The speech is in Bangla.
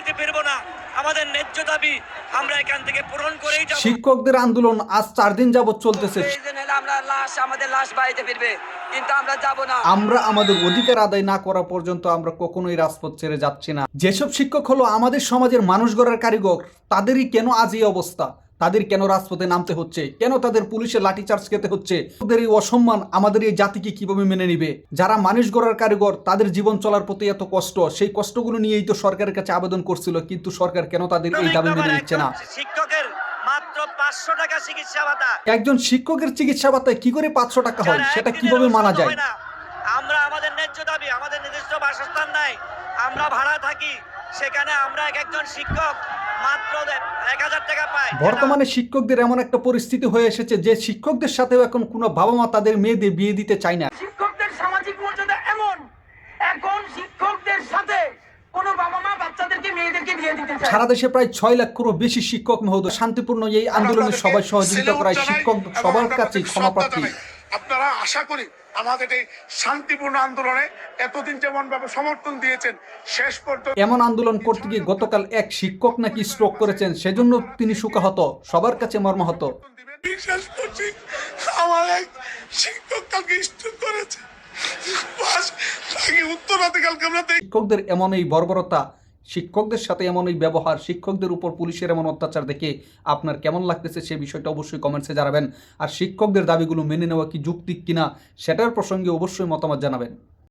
বাড়িতে ফিরবো না। আমাদের ন্যায্য দাবি আমরা এখান থেকে পূরণ করেই যাব। শিক্ষকদের আন্দোলন আজ চার দিন যাবৎ চলতেছে। আমরা লাশ আমাদের লাশ বাড়িতে ফিরবে। কিন্তু আমরা যাব না। আমরা আমাদের অধিকার আদায় না করা পর্যন্ত আমরা কখনোই রাজপথ ছেড়ে যাচ্ছি না। যেসব শিক্ষক হলো আমাদের সমাজের মানুষ গড়ার কারিগর তাদেরই কেন আজ এই অবস্থা? তাদের কেন রাজপথে নামতে হচ্ছে? কেন তাদের পুলিশের লাঠিচার্জ খেতে হচ্ছে? ওদের এই অসম্মান আমাদের এই জাতিকে কীভাবে মেনে নিবে? যারা মানুষ গড়ার কারিগর তাদের জীবন চলার প্রতি এত কষ্ট সেই কষ্টগুলো নিয়েই তো সরকারের কাছে আবেদন করছিল কিন্তু সরকার কেন তাদের এই দাবি মেনে নিচ্ছে না? শিক্ষকের মাত্র পাঁচশো টাকা চিকিৎসা ভাতা। একজন শিক্ষকের চিকিৎসা ভাতায় কি করে পাঁচশো টাকা হয়? সেটা কীভাবে মানা যায়? আমরা আমাদের ন্যায্য দাবি আমাদের নির্দিষ্ট বাসস্থান নাই আমরা ভাড়া থাকি সেখানে আমরা এক একজন শিক্ষক বর্তমানে শিক্ষকদের এমন একটা পরিস্থিতি হয়ে এসেছে যে শিক্ষকদের সাথেও এখন কোনো বাবা মা তাদের মেয়েদের বিয়ে দিতে চায় না। শিক্ষকদের সামাজিক মর্যাদা এমন এখন শিক্ষকদের সাথে কোনো বাবা মা বাচ্চাদেরকে মেয়েদেরকে বিয়ে দিতে চায় সারা দেশে প্রায় ছয় লাখেরও বেশি শিক্ষক মহোদয় শান্তিপূর্ণ এই আন্দোলনে সবাই সহযোগিতা করায় শিক্ষক সবার কাছেই ক্ষমাপ্রার্থী আপনারা আশা করি আমাদের এই শান্তিপূর্ণ আন্দোলনে এতদিন যেমন ভাবে সমর্থন দিয়েছেন শেষ পর্যন্ত এমন আন্দোলন করতে গিয়ে গতকাল এক শিক্ষক নাকি স্ট্রোক করেছেন সেজন্য তিনি সুখাহত সবার কাছে মর্মাহত। বিশ্বাস করছি আমার এক শিক্ষক কালকে স্ট্রোক করেছে শিক্ষকদের এমন এই বর্বরতা শিক্ষকদের সাথে এমন এই ব্যবহার, শিক্ষকদের উপর পুলিশের এমন অত্যাচার দেখে আপনার কেমন লাগতেছে সে বিষয়টা অবশ্যই কমেন্টসে জানাবেন। আর শিক্ষকদের দাবিগুলো মেনে নেওয়া কি যুক্তি কিনা, সেটার প্রসঙ্গে অবশ্যই মতামত জানাবেন।